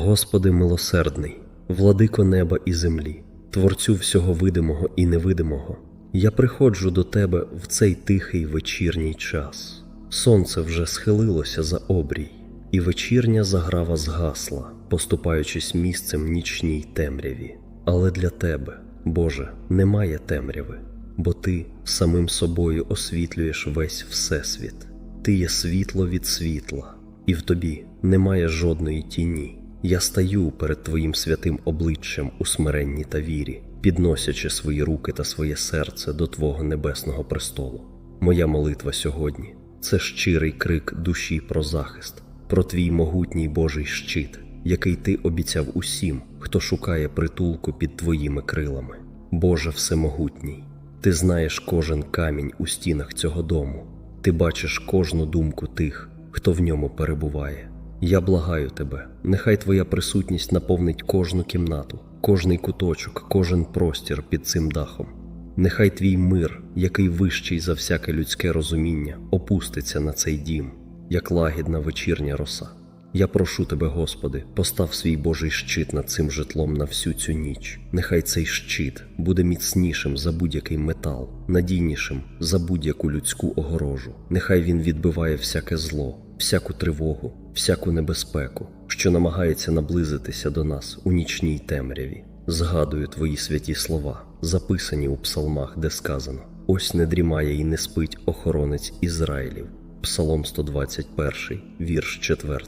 Господи милосердний, владико неба і землі, Творцю всього видимого і невидимого, я приходжу до Тебе в цей тихий вечірній час. Сонце вже схилилося за обрій, і вечірня заграва згасла, поступаючись місцем нічній темряві. Але для Тебе, Боже, немає темряви, бо Ти самим собою освітлюєш весь Всесвіт. Ти є світло від світла, і в тобі немає жодної тіні. Я стаю перед Твоїм святим обличчям у смиренні та вірі, підносячи свої руки та своє серце до Твого небесного престолу. Моя молитва сьогодні це щирий крик душі про захист, про твій могутній Божий щит, який ти обіцяв усім, хто шукає притулку під твоїми крилами. Боже Всемогутній, ти знаєш кожен камінь у стінах цього дому, ти бачиш кожну думку тих, хто в ньому перебуває. Я благаю тебе, нехай твоя присутність наповнить кожну кімнату, кожний куточок, кожен простір під цим дахом. Нехай твій мир, який вищий за всяке людське розуміння, опуститься на цей дім, як лагідна вечірня роса. Я прошу тебе, Господи, постав свій Божий щит над цим житлом на всю цю ніч. Нехай цей щит буде міцнішим за будь-який метал, надійнішим за будь-яку людську огорожу. Нехай він відбиває всяке зло, всяку тривогу, всяку небезпеку, що намагається наблизитися до нас у нічній темряві. Згадую твої святі слова, записані у псалмах, де сказано: Ось не дрімає і не спить охоронець Ізраїлів. Псалом 121, вірш 4.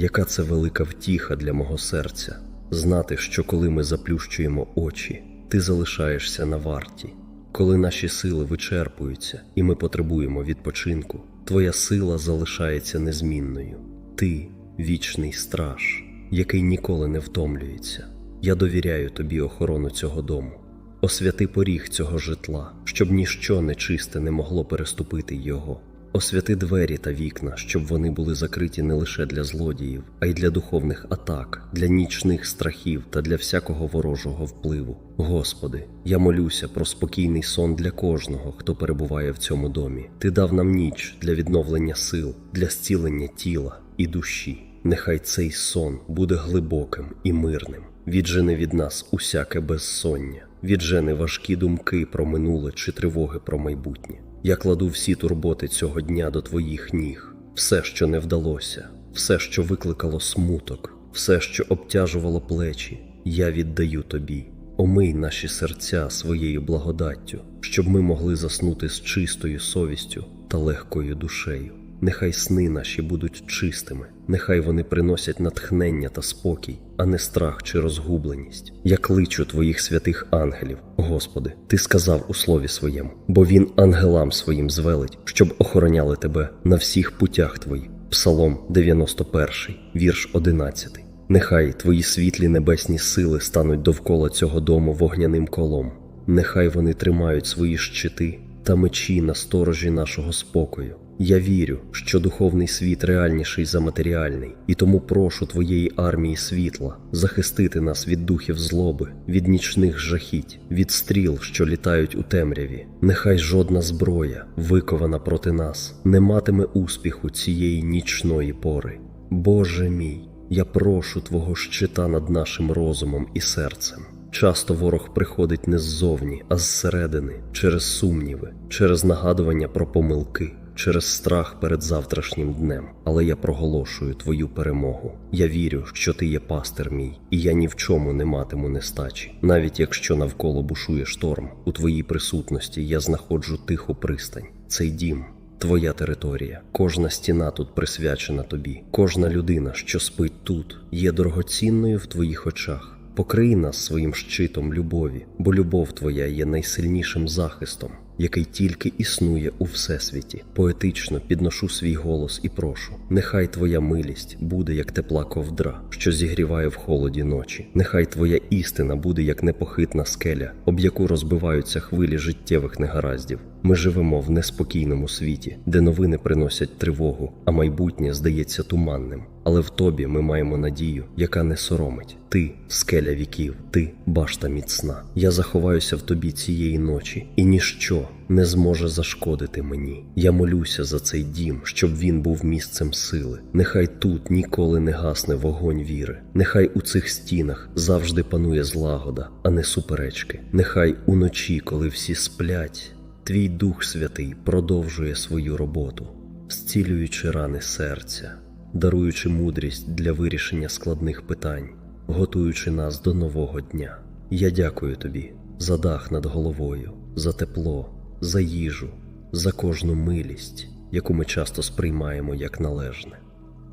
Яка це велика втіха для мого серця, знати, що коли ми заплющуємо очі, ти залишаєшся на варті. Коли наші сили вичерпуються і ми потребуємо відпочинку, твоя сила залишається незмінною. Ти вічний страж, який ніколи не втомлюється. Я довіряю тобі охорону цього дому. Освяти поріг цього житла, щоб ніщо нечисте не могло переступити його. Освяти двері та вікна, щоб вони були закриті не лише для злодіїв, а й для духовних атак, для нічних страхів та для всякого ворожого впливу. Господи, я молюся про спокійний сон для кожного, хто перебуває в цьому домі. Ти дав нам ніч для відновлення сил, для зцілення тіла і душі. Нехай цей сон буде глибоким і мирним. Віджени від нас усяке безсоння, віджени важкі думки про минуле чи тривоги про майбутнє. Я кладу всі турботи цього дня до твоїх ніг, все, що не вдалося, все, що викликало смуток, все, що обтяжувало плечі, я віддаю тобі. Омий наші серця своєю благодаттю, щоб ми могли заснути з чистою совістю та легкою душею. Нехай сни наші будуть чистими, нехай вони приносять натхнення та спокій, а не страх чи розгубленість. Я кличу твоїх святих ангелів, Господи, Ти сказав у слові своєму, бо він ангелам своїм звелить, щоб охороняли тебе на всіх путях твоїх. Псалом 91, вірш 11. Нехай твої світлі небесні сили стануть довкола цього дому вогняним колом. Нехай вони тримають свої щити та мечі на сторожі нашого спокою. Я вірю, що духовний світ реальніший за матеріальний, і тому прошу твоєї армії світла захистити нас від духів злоби, від нічних жахіть, від стріл, що літають у темряві. Нехай жодна зброя, викована проти нас, не матиме успіху цієї нічної пори. Боже мій, я прошу Твого щита над нашим розумом і серцем. Часто ворог приходить не ззовні, а зсередини, через сумніви, через нагадування про помилки, через страх перед завтрашнім днем. Але я проголошую твою перемогу. Я вірю, що ти є пастир мій, і я ні в чому не матиму нестачі. Навіть якщо навколо бушує шторм, у твоїй присутності я знаходжу тиху пристань. Цей дім. Твоя територія, кожна стіна тут присвячена тобі, кожна людина, що спить тут, є дорогоцінною в твоїх очах. Покрий нас своїм щитом любові, бо любов твоя є найсильнішим захистом, який тільки існує у всесвіті. Поетично підношу свій голос і прошу: нехай твоя милість буде як тепла ковдра, що зігріває в холоді ночі. Нехай твоя істина буде як непохитна скеля, об яку розбиваються хвилі життєвих негараздів. Ми живемо в неспокійному світі, де новини приносять тривогу, а майбутнє здається туманним. Але в тобі ми маємо надію, яка не соромить. Ти скеля віків, ти башта міцна. Я заховаюся в тобі цієї ночі, і ніщо не зможе зашкодити мені. Я молюся за цей дім, щоб він був місцем сили. Нехай тут ніколи не гасне вогонь віри. Нехай у цих стінах завжди панує злагода, а не суперечки. Нехай уночі, коли всі сплять. Твій Дух Святий продовжує свою роботу, зцілюючи рани серця, даруючи мудрість для вирішення складних питань, готуючи нас до нового дня. Я дякую тобі за дах над головою, за тепло, за їжу, за кожну милість, яку ми часто сприймаємо як належне.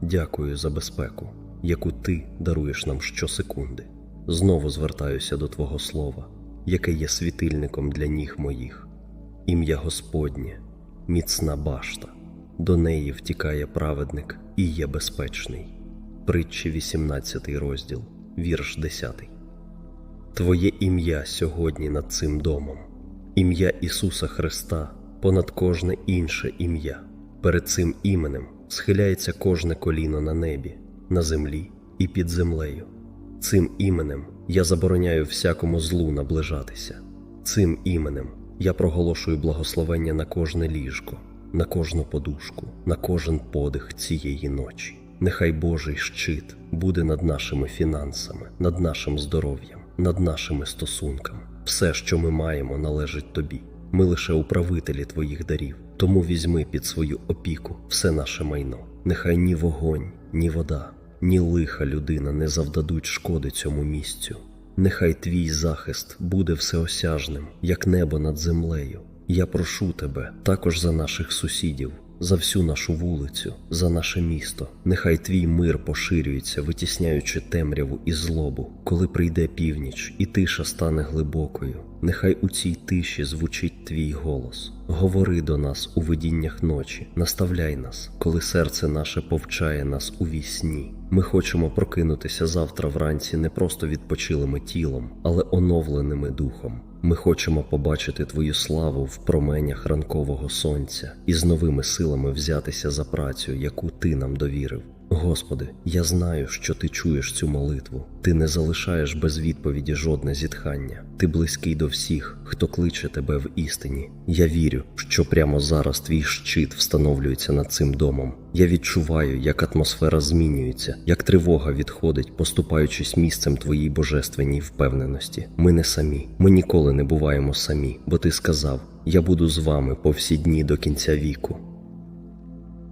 Дякую за безпеку, яку ти даруєш нам щосекунди. Знову звертаюся до Твого Слова, яке є світильником для ніг моїх. Ім'я Господнє, міцна башта, до неї втікає праведник і є безпечний. Притчі 18 розділ, вірш 10. Твоє ім'я сьогодні над цим домом, ім'я Ісуса Христа понад кожне інше ім'я. Перед цим іменем схиляється кожне коліно на небі, на землі і під землею. Цим іменем я забороняю всякому злу наближатися. Цим іменем я проголошую благословення на кожне ліжко, на кожну подушку, на кожен подих цієї ночі. Нехай Божий щит буде над нашими фінансами, над нашим здоров'ям, над нашими стосунками. Все, що ми маємо, належить тобі. Ми лише управителі твоїх дарів, тому візьми під свою опіку все наше майно. Нехай ні вогонь, ні вода, ні лиха людина не завдадуть шкоди цьому місцю. Нехай твій захист буде всеосяжним, як небо над землею. Я прошу тебе також за наших сусідів, за всю нашу вулицю, за наше місто. Нехай твій мир поширюється, витісняючи темряву і злобу, коли прийде північ, і тиша стане глибокою. Нехай у цій тиші звучить твій голос. Говори до нас у видіннях ночі, наставляй нас, коли серце наше повчає нас у вісні. Ми хочемо прокинутися завтра вранці не просто відпочилими тілом, але оновленими духом. Ми хочемо побачити Твою славу в променях ранкового сонця і з новими силами взятися за працю, яку Ти нам довірив. Господи, я знаю, що Ти чуєш цю молитву. Ти не залишаєш без відповіді жодне зітхання. Ти близький до всіх, хто кличе тебе в істині. Я вірю, що прямо зараз твій щит встановлюється над цим домом. Я відчуваю, як атмосфера змінюється, як тривога відходить, поступаючись місцем твоїй божественній впевненості. Ми не самі, ми ніколи не буваємо самі, бо ти сказав: Я буду з вами по всі дні до кінця віку.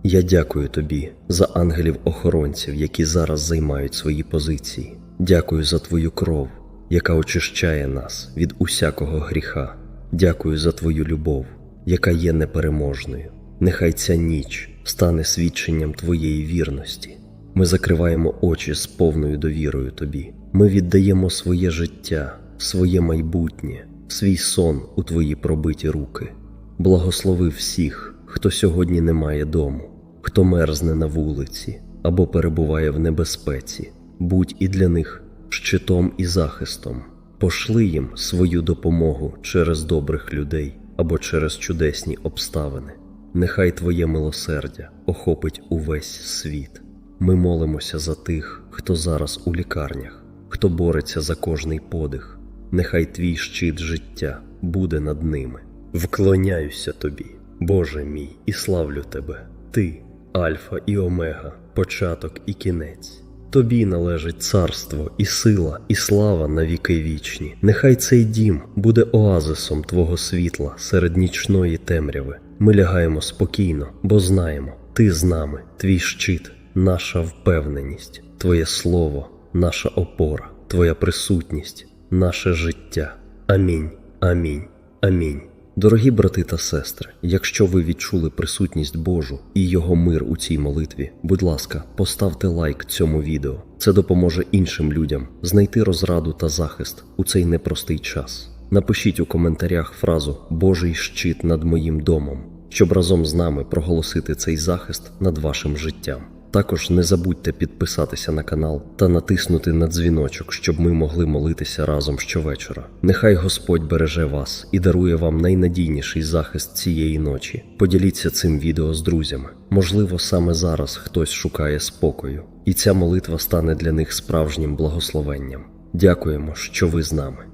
Я дякую тобі за ангелів-охоронців, які зараз займають свої позиції. Дякую за твою кров, яка очищає нас від усякого гріха. Дякую за твою любов, яка є непереможною. Нехай ця ніч стане свідченням твоєї вірності. Ми закриваємо очі з повною довірою тобі. Ми віддаємо своє життя, своє майбутнє, свій сон у твої пробиті руки. Благослови всіх, хто сьогодні не має дому, хто мерзне на вулиці або перебуває в небезпеці. Будь і для них щитом і захистом. Пошли їм свою допомогу через добрих людей або через чудесні обставини. Нехай Твоє милосердя охопить увесь світ. Ми молимося за тих, хто зараз у лікарнях, хто бореться за кожний подих. Нехай твій щит життя буде над ними. Вклоняюся тобі, Боже мій, і славлю тебе. Ти, Альфа і Омега, початок і кінець. Тобі належить царство і сила, і слава на віки вічні. Нехай цей дім буде оазисом Твого світла серед нічної темряви. Ми лягаємо спокійно, бо знаємо, ти з нами, твій щит, наша впевненість, Твоє слово, наша опора, Твоя присутність, наше життя. Амінь, амінь, амінь. Дорогі брати та сестри, якщо ви відчули присутність Божу і його мир у цій молитві, будь ласка, поставте лайк цьому відео. Це допоможе іншим людям знайти розраду та захист у цей непростий час. Напишіть у коментарях фразу Божий щит над моїм домом, щоб разом з нами проголосити цей захист над вашим життям. Також не забудьте підписатися на канал та натиснути на дзвіночок, щоб ми могли молитися разом щовечора. Нехай Господь береже вас і дарує вам найнадійніший захист цієї ночі. Поділіться цим відео з друзями. Можливо, саме зараз хтось шукає спокою, і ця молитва стане для них справжнім благословенням. Дякуємо, що ви з нами.